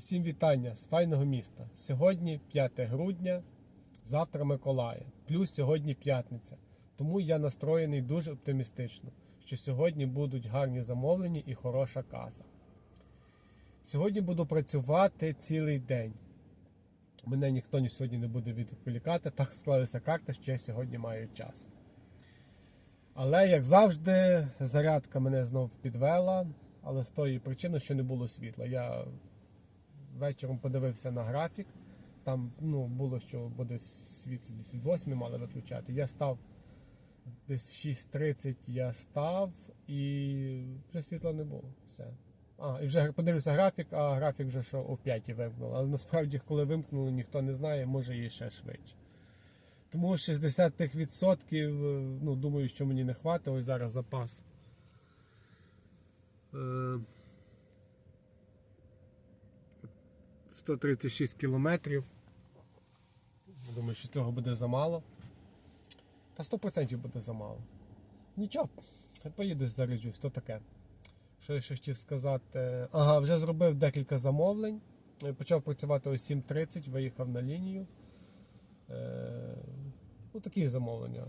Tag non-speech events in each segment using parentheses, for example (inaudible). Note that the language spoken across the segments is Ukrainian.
Усім вітання з файного міста. Сьогодні 5 грудня, завтра Миколая, плюс сьогодні п'ятниця. Тому я настроєний дуже оптимістично, що сьогодні будуть гарні замовлення і хороша каса. Сьогодні буду працювати цілий день. Мене ніхто ні сьогодні не буде відволікати, так склалася карта, що я сьогодні маю час. Але, як завжди, зарядка мене знов підвела, але з тої причини, що не було світла. Я вечором подивився на графік. Там ну, було, що буде світло десь в 8 мали виключати. Я став десь 6.30 я став і вже світла не було. Все. А, і вже подивився графік, а графік вже що о 5 вимкнули. Але насправді, коли вимкнули, ніхто не знає, може і ще швидше. Тому 60 тих відсотків, е, ну, думаю, що мені не хватить. Ось зараз запас. Е, 136 кілометрів. Думаю, що цього буде замало. Та 100% буде замало. Нічого, поїду заряджусь, то таке. Що я ще хотів сказати? Ага, вже зробив декілька замовлень. Е, Почав працювати о 7.30, виїхав на лінію. Е, ну, такі замовлення.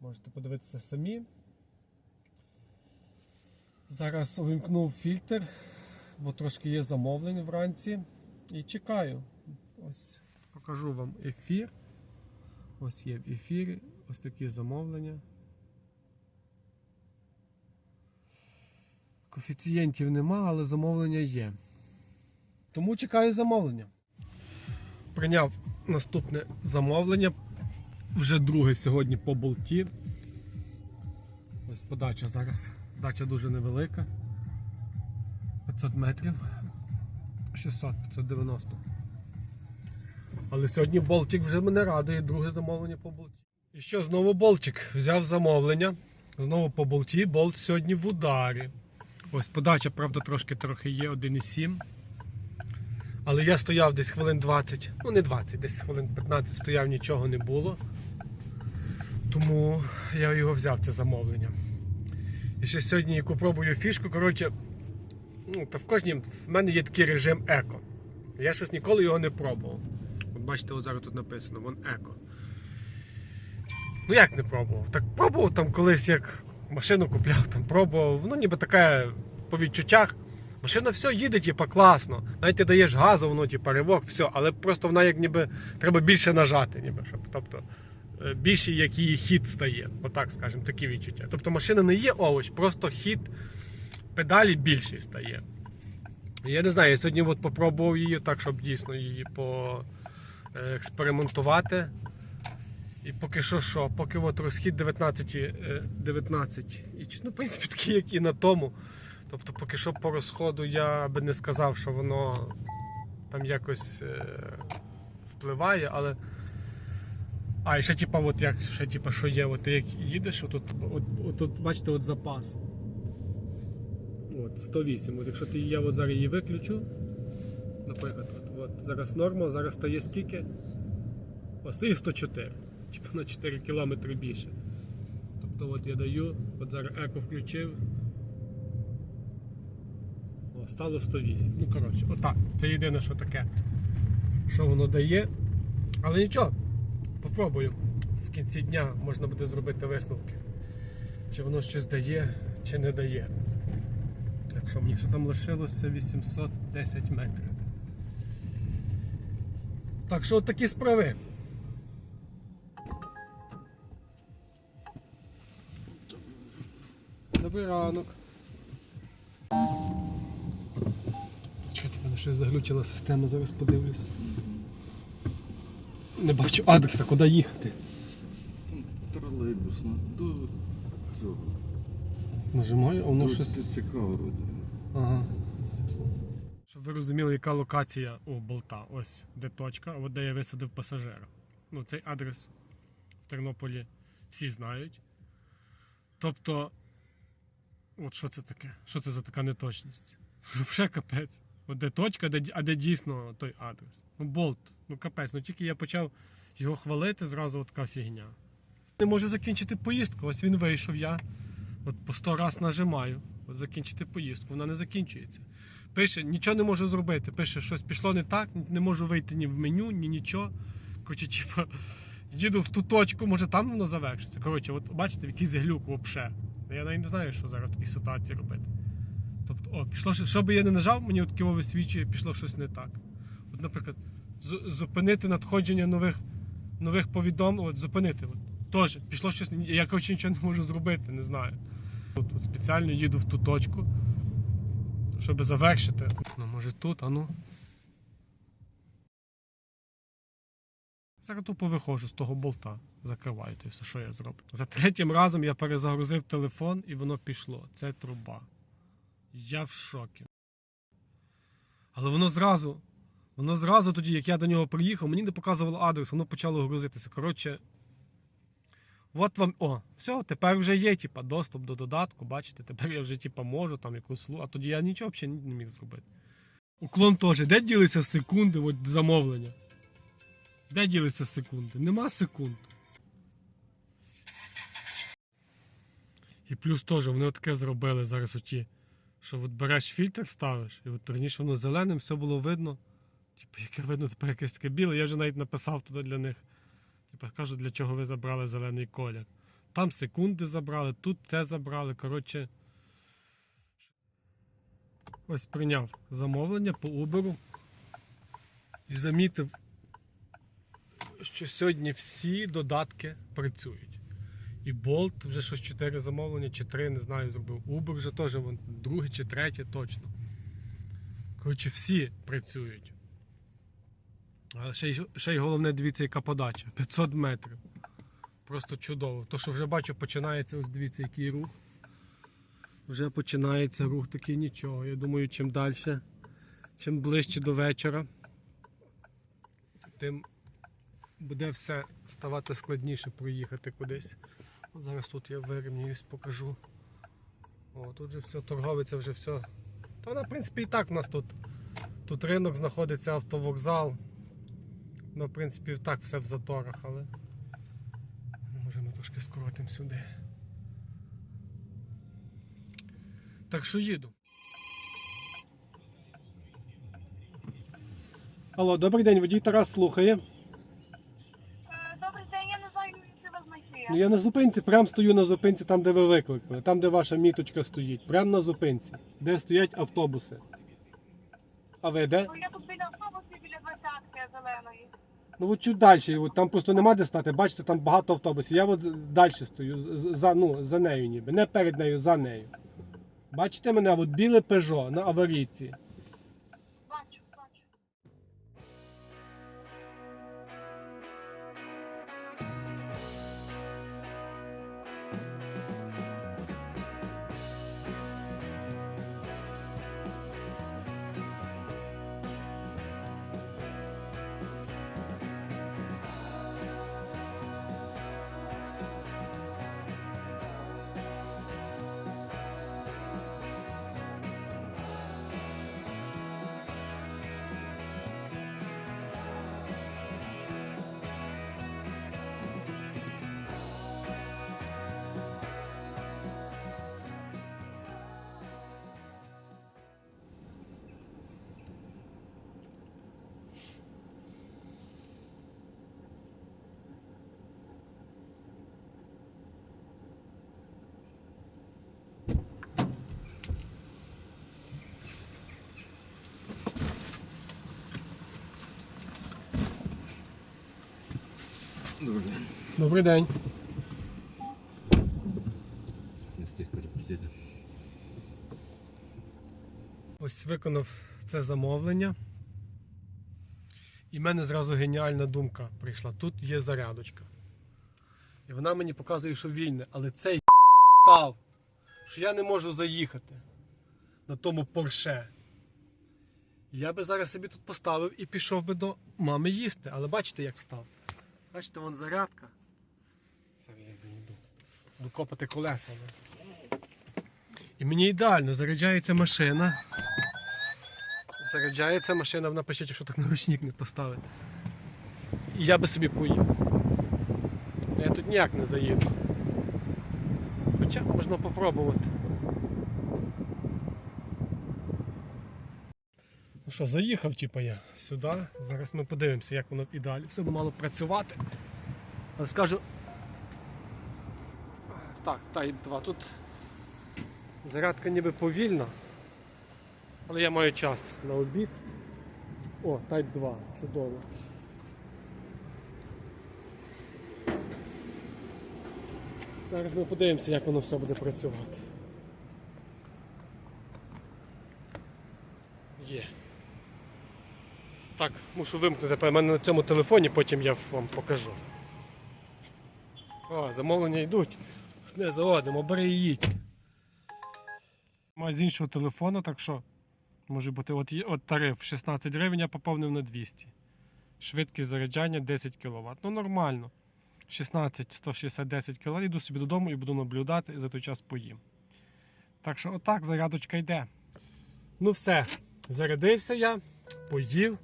Можете подивитися самі. Зараз увімкнув фільтр, бо трошки є замовлень вранці. І чекаю. Ось покажу вам ефір. Ось є в ефірі. Ось такі замовлення. Коефіцієнтів нема, але замовлення є. Тому чекаю замовлення. Прийняв наступне замовлення. Вже друге сьогодні по болті. Ось подача зараз. Подача дуже невелика. 500 метрів. 600, 590. Але сьогодні Болтик вже мене радує, друге замовлення по болті. І що, знову Болтик взяв замовлення. Знову по болті. Болт сьогодні в ударі. Ось подача, правда, трошки трохи є 1,7. Але я стояв десь хвилин 20, ну не 20, десь хвилин 15 стояв, нічого не було. Тому я його взяв це замовлення. І ще сьогодні яку пробую фішку. Коротше, ну, та в кожній в мене є такий режим еко. Я щось ніколи його не пробував. От бачите, зараз тут написано, вон еко. Ну як не пробував? Так пробував там колись, як машину купляв, там пробував. Ну, ніби таке по відчуттях. Машина все їде, типа, класно. Навіть ти даєш газу, воно, типа, ривок, все, але просто вона як ніби треба більше нажати, ніби, щоб, тобто, е, більше як її хід стає. Отак, скажімо, такі відчуття. Тобто машина не є овоч, просто хід педалі більший стає. Я не знаю, я сьогодні от попробував її так, щоб дійсно її поекспериментувати. І поки що що, поки от розхід 19, е, 19 і, ну, в принципі, такий, як і на тому. Тобто, поки що по розходу я би не сказав, що воно там якось е, впливає, але. А, і ще типа, от як ще типа, що є, от ти як їдеш, отут, от, от, от, бачите, от запас. От, 108. От якщо ти я от зараз її виключу, наприклад, от, от зараз норма, зараз стає скільки? О, стає 104. Типу на 4 кілометри більше. Тобто от я даю, от зараз еко включив. О, стало 108. Ну, коротше, отак. Це єдине, що таке, що воно дає. Але нічого, попробую. В кінці дня можна буде зробити висновки. Чи воно щось дає, чи не дає. Так що мені що там лишилося 810 метрів. Так що от такі справи. Добрий ранок. Чекайте, мене щось заглючила система, зараз подивлюсь. Не бачу адреса, куди їхати. Там тролейбусно до цього. Нажимаю, а воно щось. ТЦК вроді. Ага. Щоб ви розуміли, яка локація у болта. Ось де точка, от де я висадив пасажира. Ну, цей адрес в Тернополі всі знають. Тобто, от що це таке? Що це за така неточність? (laughs) Взагалі капець. От де точка, де, а де дійсно той адрес. Ну, болт, ну капець. Ну тільки я почав його хвалити, зразу от така фігня. Не можу закінчити поїздку. Ось він вийшов, я от по 100 раз нажимаю. Закінчити поїздку. Вона не закінчується. Пише, нічого не можу зробити. Пише, щось пішло не так, не можу вийти ні в меню, ні нічого. Коротше, типа, їду в ту точку, може там воно завершиться. Коротше, от бачите, якийсь глюк взагалі. Я навіть не знаю, що зараз в такій ситуації робити. Тобто, о, пішло, що би я не нажав, мені от киво висвічує, пішло щось не так. От, наприклад, зупинити надходження нових, нових повідомлень, от зупинити. От, теж пішло щось, я коротше нічого не можу зробити, не знаю. От спеціально їду в ту точку, щоб завершити. Ну, може тут, а ну. Зараз тупо виходжу з того болта, закриваю і все, що я зроблю. За третім разом я перезагрузив телефон і воно пішло. Це труба. Я в шокі. Але воно зразу, воно зразу тоді, як я до нього приїхав, мені не показувало адрес, воно почало грузитися. Коротше. От вам. О, все, тепер вже є, типа, доступ до додатку, бачите, тепер я вже типа можу там якусь слу, а тоді я нічого взагалі не міг зробити. Уклон теж, де ділися секунди от замовлення? Де ділися секунди? Нема секунд. І плюс теж вони таке зробили зараз оті, що от береш фільтр, ставиш, і от раніше воно зеленим, все було видно. Типу, яке видно тепер якесь таке біле. Я вже навіть написав туди для них. Типу, кажу, для чого ви забрали зелений колір. Там секунди забрали, тут це забрали. Коротше. Ось прийняв замовлення по Uber і замітив, що сьогодні всі додатки працюють. І Bolt вже щось 4 замовлення, чи 3, не знаю, зробив. Uber вже теж друге чи третє точно. Коротше, всі працюють. Але ще й, ще й головне, дивіться, яка подача. 500 метрів. Просто чудово. То, що вже бачу, починається, ось дивіться, який рух. Вже починається рух такий нічого. Я думаю, чим далі, чим ближче до вечора, тим буде все ставати складніше проїхати кудись. Зараз тут я вирівнююсь, покажу. О, тут вже все, торговиця вже все. Та в принципі, і так у нас тут. Тут ринок знаходиться автовокзал. Ну, в принципі, так все в заторах, але. Може ми трошки скоротимо сюди. Так що їду. Алло, добрий день, водій Тарас слухає. Е, Добрий день, я не знаю, чи вас. Ну я на зупинці, прям стою на зупинці, там, де ви викликали, там, де ваша міточка стоїть. Прям на зупинці, де стоять автобуси. А ви де? Ну, я тут біля автобусів, біля двадцятки зеленої. Ну от чуть далі, от там просто нема де стати. Бачите, там багато автобусів. Я от далі стою, за, ну, за нею ніби. Не перед нею, за нею. Бачите мене, от біле Пежо на аварійці. Добрий день. Добрий день. Не встиг перепустити. Ось виконав це замовлення. І в мене зразу геніальна думка прийшла. Тут є зарядочка. І вона мені показує, що вільне, але цей (laughs) став, що я не можу заїхати на тому порше. Я би зараз собі тут поставив і пішов би до мами їсти. Але бачите, як став. Бачите, вон зарядка. Зараз я йду. Буду копати колеса. І мені ідеально заряджається машина. Заряджається машина, вона пишіть, якщо так на ручник не поставити. І я би собі поїхав. Я тут ніяк не заїду. Хоча можна попробувати. Що, заїхав, типу, я сюди. Зараз ми подивимося, як воно і далі. Все б мало працювати. Але скажу. Так, Type 2. Тут зарядка ніби повільна. Але я маю час на обід. О, Type 2, чудово. Зараз ми подивимося, як воно все буде працювати. Є. Так, мушу вимкнути тепер мене на цьому телефоні, потім я вам покажу. О, замовлення йдуть. Не заводимо, бери їдь. Маю з іншого телефону, так що може бути от, от тариф 16 гривень, я поповнив на 200. Швидкість заряджання 10 кВт. Ну нормально. 16, 160, 10 кВт. Йду собі додому і буду наблюдати і за той час поїм. Так що отак зарядочка йде. Ну все, зарядився я, поїв.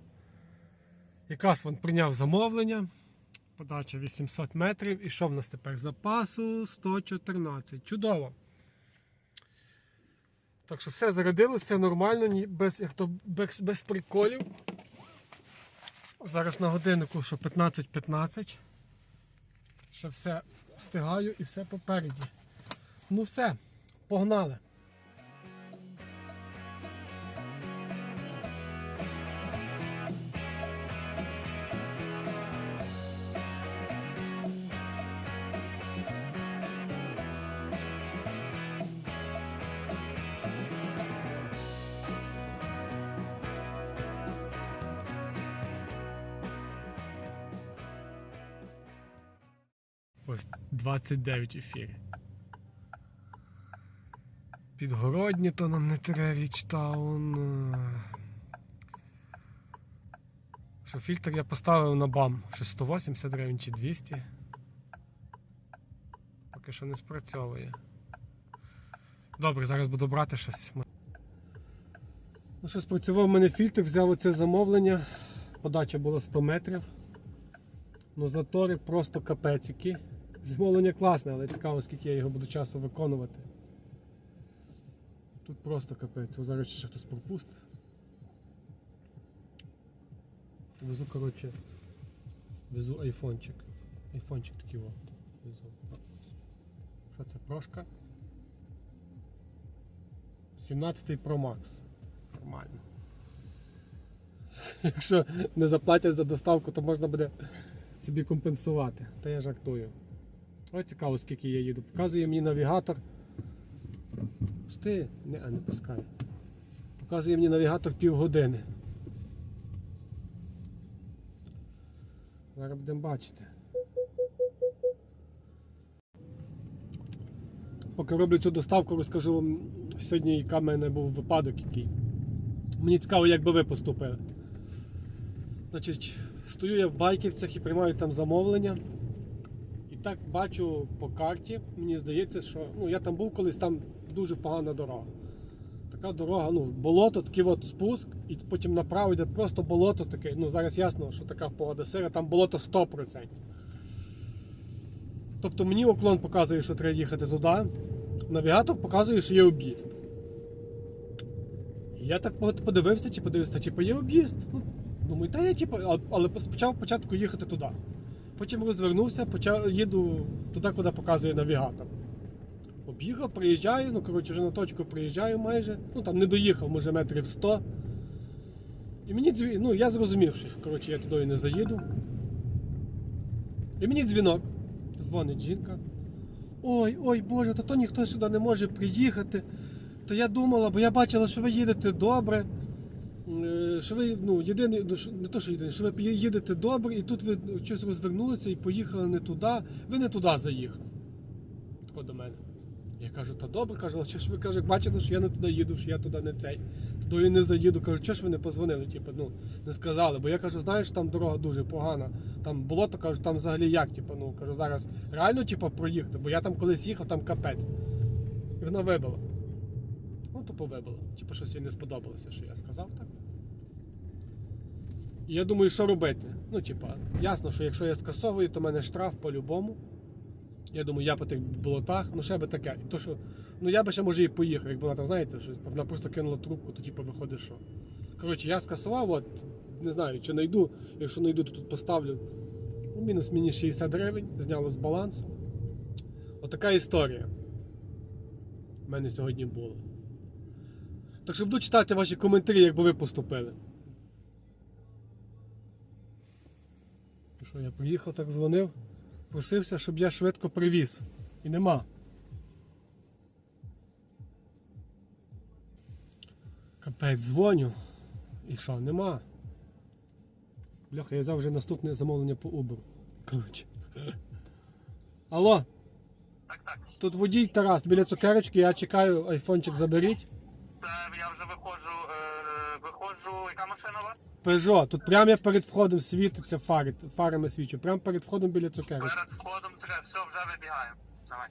Якраз він прийняв замовлення. Подача 800 метрів. І що в нас тепер? Запасу 114. Чудово. Так що все зарядилося, все нормально, без, як то, без, без приколів. Зараз на годиннику, що 15-15. Ще все встигаю і все попереді. Ну все, погнали. Ось 29 ефірів. Підгородні то нам не треба Річтаун. е. Що фільтр я поставив на бам. Що 180 гривень чи 200. Поки що не спрацьовує. Добре, зараз буду брати щось. Ну що, спрацював у мене фільтр, взяв оце замовлення. Подача була 100 метрів. Ну затори просто капець які. Замовлення класне, але цікаво, скільки я його буду часу виконувати. Тут просто капець. О, зараз ще хтось пропустить. Везу, коротше, везу айфончик. Айфончик такий о. Везу. Що це? Прошка? 17 Pro Max. Нормально. (laughs) Якщо не заплатять за доставку, то можна буде собі компенсувати. Та я жартую. Ось цікаво, скільки я їду. Показує мені навігатор. Пусти? Не, а не пускай. Показує мені навігатор півгодини. Зараз будемо бачити. Поки роблю цю доставку, розкажу вам сьогодні, яка в мене був випадок який. Мені цікаво, як би ви поступили. Значить, стою я в байківцях і приймаю там замовлення. Так бачу по карті, мені здається, що ну, я там був колись, там дуже погана дорога. Така дорога, ну, болото, такий от спуск, і потім направо йде просто болото таке. Ну, зараз ясно, що така погода сира, там болото 100%. Тобто мені уклон показує, що треба їхати туди. Навігатор показує, що є об'їзд. Я так подивився, чи подивився, типу, є об'їзд. Ну, думаю, та я типу, але почав спочатку їхати туди. Потім розвернувся, почав, їду туди, куди показує навігатор. Об'їхав, приїжджаю, ну коротше, вже на точку приїжджаю майже. Ну там не доїхав, може метрів 100. І мені дзві... ну я зрозумів, що коротше, я туди не заїду. І мені дзвінок. Дзвонить жінка. Ой, ой, Боже, та то ніхто сюди не може приїхати. То я думала, бо я бачила, що ви їдете добре. Е, Що ви ну, єдиний, ну, не то, що єдиний, що ви їдете добре, і тут ви щось розвернулися і поїхали не туди. Ви не туди заїхали. Тако до мене. Я кажу, та добре, кажу, а що ж ви кажу, бачите, що я не туди їду, що я туди не цей. Туди не заїду. Кажу, що ж ви не позвонили? Типу, ну, не сказали. Бо я кажу, знаєш, там дорога дуже погана. Там болото, кажу, там взагалі як, типу, ну кажу, зараз реально типу, проїхати, бо я там колись їхав, там капець. І вона вибила. Ну, тупо вибила. Типу, щось їй не сподобалося, що я сказав так. І я думаю, що робити. Ну, типа, ясно, що якщо я скасовую, то в мене штраф по-любому. Я думаю, я по тих болотах, ну ще би таке. То, що, ну я би ще може і поїхав, якби вона там, знаєте, що вона просто кинула трубку, то типу виходить, що. Коротше, я скасував, от, не знаю, чи знайду. Якщо знайду, то тут поставлю. Ну, Мінус мені 60 гривень, зняло з балансу. Отака історія. У мене сьогодні була. Так що буду читати ваші коментарі, як би ви поступили. Що я приїхав, так дзвонив, просився, щоб я швидко привіз. І нема. Капець, дзвоню. І що, нема. Бляха, я взяв вже наступне замовлення по Uber. Коротше. (laughs) Алло, Так, так. тут водій Тарас біля цукерочки, я чекаю, айфончик заберіть. Це я вже виходжу. Е. Яка машина у вас? Peugeot, тут прямо я перед входом світиться фари, фарами свічу. Прямо перед входом біля цукерочки. Перед входом це все вже вибігаю. Давай.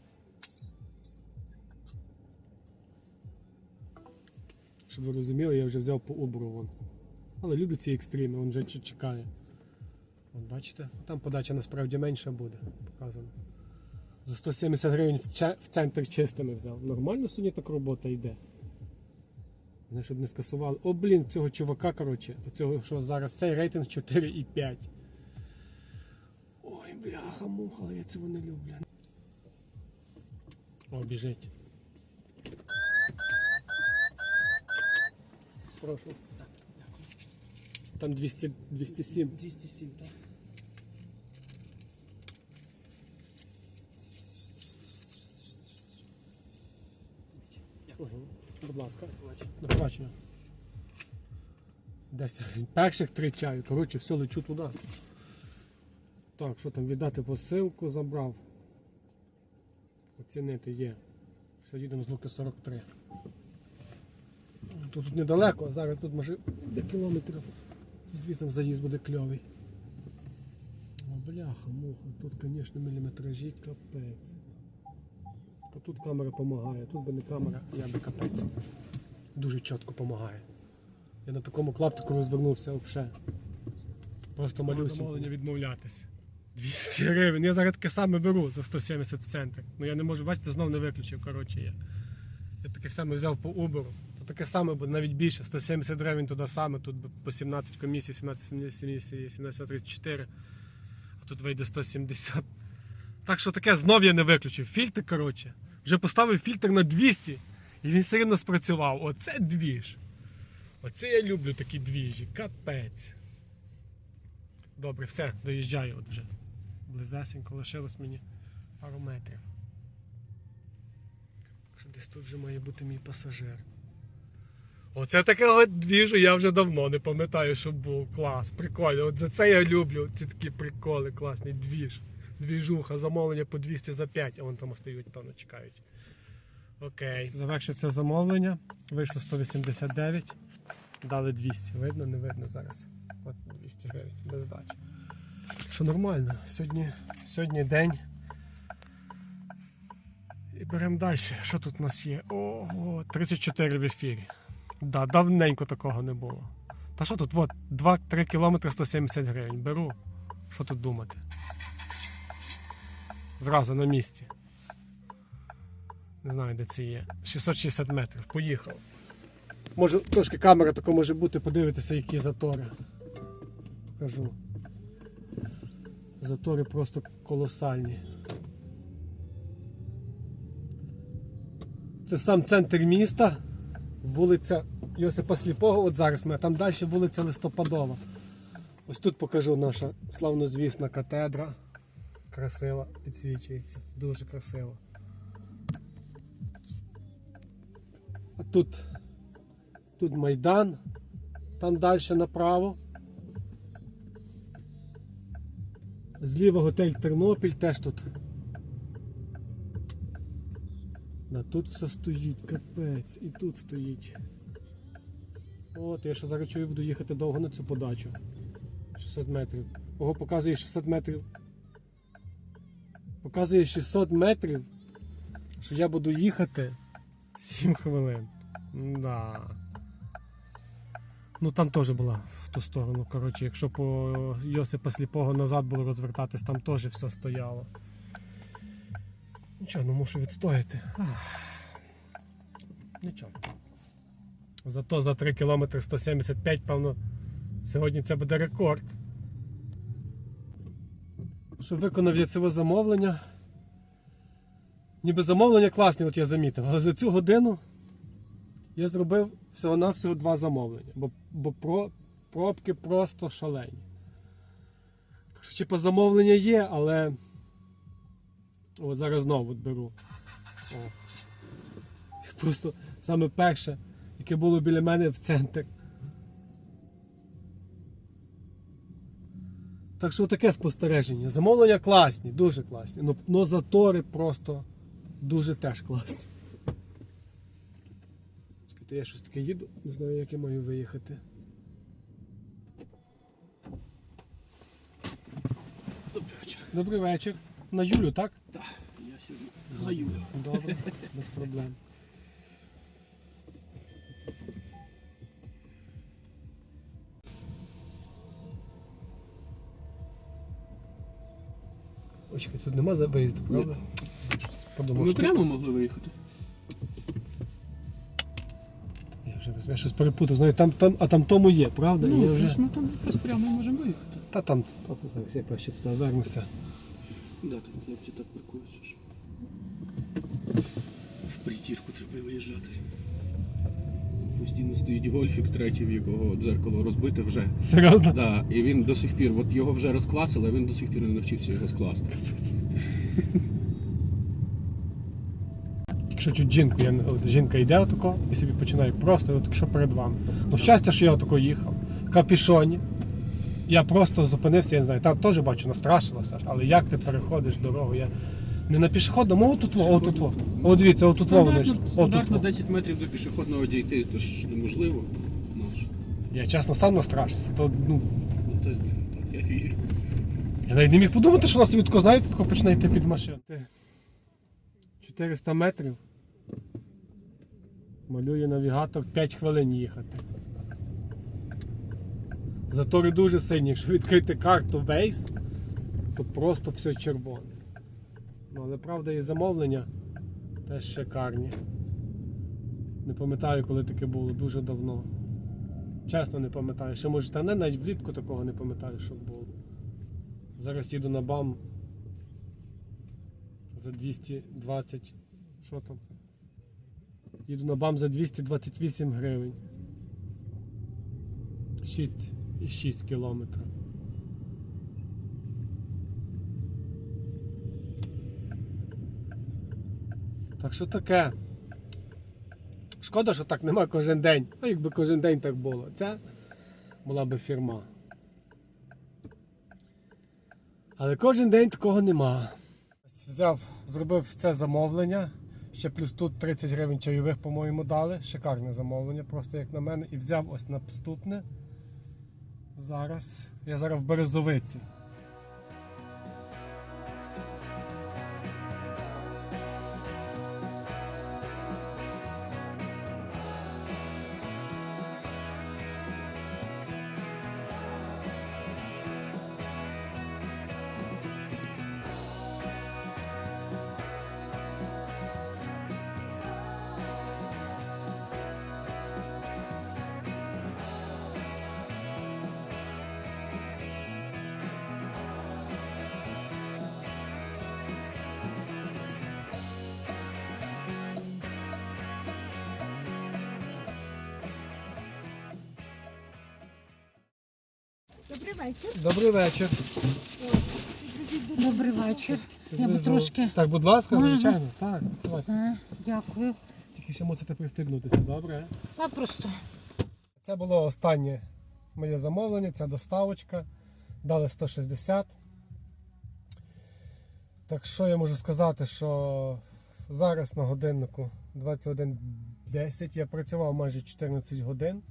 Щоб ви розуміли, я вже взяв по Uber вон. Але люблю ці екстріми, він вже чекає. Вон, бачите? Там подача насправді менша буде показано. За 170 гривень в центр чистими взяв. Нормально сьогодні так робота йде. Не, щоб не скасували. О, блін, цього чувака, коротше, оцього, що зараз цей рейтинг 4,5. Ой, бляха, муха, я цього не люблю. О, біжить. Прошу. Там 200, 207. 207, так? Угу. Будь ласка. До побачення. Десять. Перших три чаю. Коротше, все лечу туди. Так, що там віддати посилку забрав. Оцінити є. Все, їдемо з Луки 43. Тут, тут недалеко, а зараз тут може до кілометрів. Звісно, заїзд буде кльовий. О, бляха, муха, тут, звісно, міліметражі капець. А тут камера допомагає, тут би не камера, я би капець. Дуже чітко допомагає. Я на такому клаптику розвернувся взагалі. Просто малюсінько. замовлення відмовлятися. 200 гривень. Я зараз таке саме беру за 170 в центр. Ну я не можу, бачите, знов не виключив. Коротше, я. Я таке саме взяв по Uber. То таке саме, бо навіть більше. 170 гривень туди саме, тут по 17 комісій, 17, 17, 17, 34. А тут вийде 170. Так що таке знов я не виключив. Фільтр, коротше. Вже поставив фільтр на 200 і він все рівно спрацював. Оце двіж. Оце я люблю такі двіжі. Капець. Добре, все, доїжджаю от вже. Близесенько лишилось мені пару метрів. Що десь тут вже має бути мій пасажир. Оце такого двіжу я вже давно не пам'ятаю, щоб був. Клас, прикольно. От за це я люблю. Ці такі приколи, класний двіж. Двіжуха, замовлення по 200 за 5, а вон там стоять, певно, чекають. Окей. Завершив це замовлення. Вийшло 189. Дали 200. Видно, не видно зараз. От 200 гривень без здачі. Що нормально. Сьогодні, сьогодні день. І беремо далі. Що тут у нас є? Ого, 34 в ефірі. Да, давненько такого не було. Та що тут? От, 2-3 кілометри 170 гривень. Беру. Що тут думати? Зразу на місці. Не знаю, де це є. 660 метрів. Поїхав. Може, трошки камера така може бути, подивитися, які затори. Покажу. Затори просто колосальні. Це сам центр міста, вулиця Йосипа Сліпого, от зараз ми, а там далі вулиця Листопадова. Ось тут покажу наша славнозвісна катедра. Красива, підсвічується, дуже красиво. А тут, тут Майдан, там далі направо. Зліва готель Тернопіль теж тут. Да, тут все стоїть, капець, і тут стоїть. От, я ще зараз чую, буду їхати довго на цю подачу. 600 метрів. Ого, показує 600 метрів. Показує 600 метрів, що я буду їхати 7 хвилин. Да. Ну там теж була в ту сторону. Коротше, якщо по Йосипа Сліпого назад було розвертатись, там теж все стояло. Нічого, ну мушу відстояти. Ах. Нічого. Зато за 3 км 175, певно, сьогодні це буде рекорд. Що виконав я це замовлення. Ніби замовлення класні, от я замітив, але за цю годину я зробив всього-навсього два замовлення, бо, бо про, пробки просто шалені. Так що, типу, замовлення є, але. О, зараз знову беру. О. Просто саме перше, яке було біля мене в центр. Так що таке спостереження. Замовлення класні, дуже класні. Ну, но затори просто дуже теж класні. Чекайте, я щось таке їду, не знаю, як я маю виїхати. Добрий вечір. Добрий вечір. На Юлю, так? Я сьогодні за Юлю. Добре, без проблем. Ой, чекай, тут нема виїзду, правда? Щось подумав, Ми що прямо могли виїхати. я вже я щось перепутав. Знаю, там, там, а там тому є, правда? І я Ну, вже... ж ми там якраз прямо можемо виїхати. Та там, та, зараз я краще туди вернуся. Да, там хлопці так паркуються. що В притірку треба виїжджати. Постійно стоїть гольфік третій, в якого дзеркало розбите вже. Серйозно? Да, і він до сих пір, от його вже розкласили, а він до сих пір не навчився його скласти. Якщо чуть жінку, я, от жінка йде отако і собі починає просто, от якщо перед вами. Ну, щастя, що я отако їхав. Капішоні. Я просто зупинився, я не знаю, там теж бачу, настрашилася, але як ти переходиш дорогу? Я не на пішохідному, отут, во, отут, во. О, дивіться, отут во вони йшли. Стандартно, Отут. стандартно во. 10 метрів до пішохідного дійти, то ж неможливо. Ну, ж, Я чесно сам настрашився. То, ну, ну, то, я вірю. я навіть не міг подумати, що у нас тако, знаєте, тако почне йти під машину. 400 метрів. Малює навігатор 5 хвилин їхати. Затори дуже сильні. Якщо відкрити карту Waze, то просто все червоне. Ну, але правда і замовлення теж шикарні. Не пам'ятаю, коли таке було дуже давно. Чесно не пам'ятаю. Ще може та не навіть влітку такого не пам'ятаю, що було. Зараз їду на БАМ за 220. Що там? Їду на БАМ за 228 гривень. 6,6 кілометрів. Так що таке. Шкода, що так нема кожен день. А якби кожен день так було. Це була би фірма. Але кожен день такого нема. Взяв, зробив це замовлення. Ще плюс тут 30 гривень чайових, по-моєму, дали. Шикарне замовлення, просто як на мене. І взяв ось наступне. Зараз. Я зараз в Березовиці. Вечір. Добрий вечір. Добрий вечір. Я би трошки. Так, будь ласка, Можна? звичайно. Так. Все, дякую. Тільки ще мусите пристигнутися, добре? Запросто. Це було останнє моє замовлення, це доставочка. Дали 160. Так що я можу сказати, що зараз на годиннику 21.10 я працював майже 14 годин.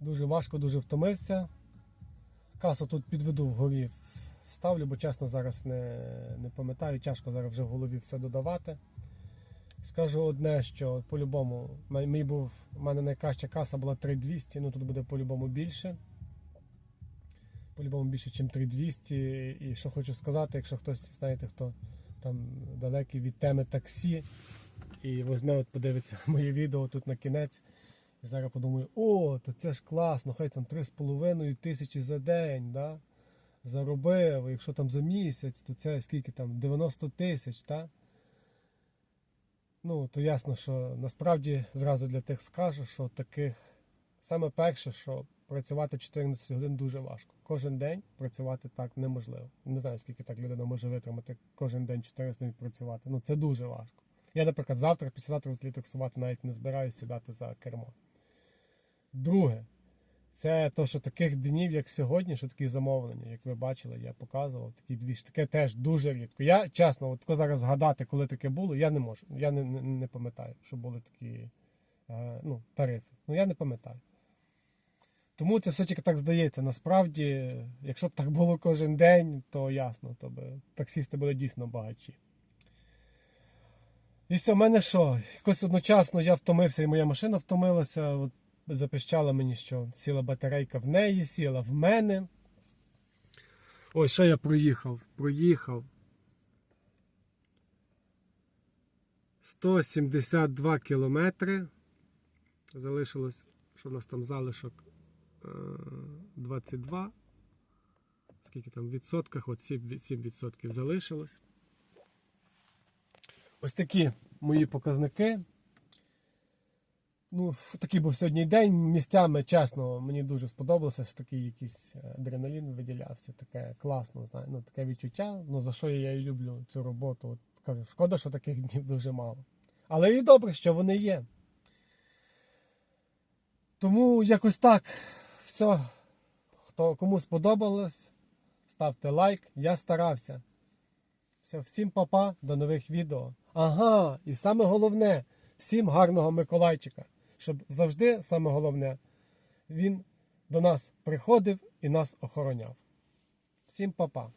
Дуже важко, дуже втомився. Касу тут підведу вгорі, вставлю, бо чесно зараз не, не пам'ятаю, тяжко зараз вже в голові все додавати. Скажу одне, що по-любому, мій був, у мене найкраща каса була 3200, ну тут буде по-любому більше. По-любому більше, ніж 3200. І що хочу сказати, якщо хтось, знаєте, хто там далекий від теми таксі і візьме, от подивиться (laughs) моє відео тут на кінець, Зараз подумаю, о, то це ж класно, хай там 3,5 тисячі за день, да? заробив, якщо там за місяць, то це скільки там, 90 тисяч, так? Ну, то ясно, що насправді зразу для тих скажу, що таких саме перше, що працювати 14 годин дуже важко. Кожен день працювати так неможливо. Не знаю, скільки так людина може витримати кожен день 14 годин працювати. Ну це дуже важко. Я, наприклад, завтра, післязавтра взагалі таксувати навіть не збираюся сідати за кермо. Друге, це то, що таких днів, як сьогодні, що такі замовлення, як ви бачили, я показував, такі дві ж таке теж дуже рідко. Я чесно, от зараз згадати, коли таке було, я не можу. Я не, не, не пам'ятаю, що були такі е, ну, тарифи. Ну я не пам'ятаю. Тому це все тільки так здається. Насправді, якщо б так було кожен день, то ясно, то би таксісти були дійсно багатші. І все, в мене що? Якось одночасно я втомився, і моя машина втомилася. От запищала мені, що сіла батарейка в неї, сіла в мене. Ось що я проїхав? Проїхав. 172 кілометри. Залишилось, що в нас там залишок е, 22. Скільки там в відсотках? От 7 від- 7 відсотків залишилось. Ось такі мої показники. Ну, такий був сьогодні день. Місцями, чесно, мені дуже сподобалося, що такий якийсь е, адреналін виділявся. Таке класно, знаю. Ну, таке відчуття. Ну, за що я і люблю цю роботу. От, кажу, шкода, що таких днів дуже мало. Але і добре, що вони є. Тому якось так. Все. Хто кому сподобалось, ставте лайк. Я старався. Все, всім папа, до нових відео. Ага, і саме головне, всім гарного Миколайчика. Щоб завжди, саме головне, він до нас приходив і нас охороняв. Всім папа.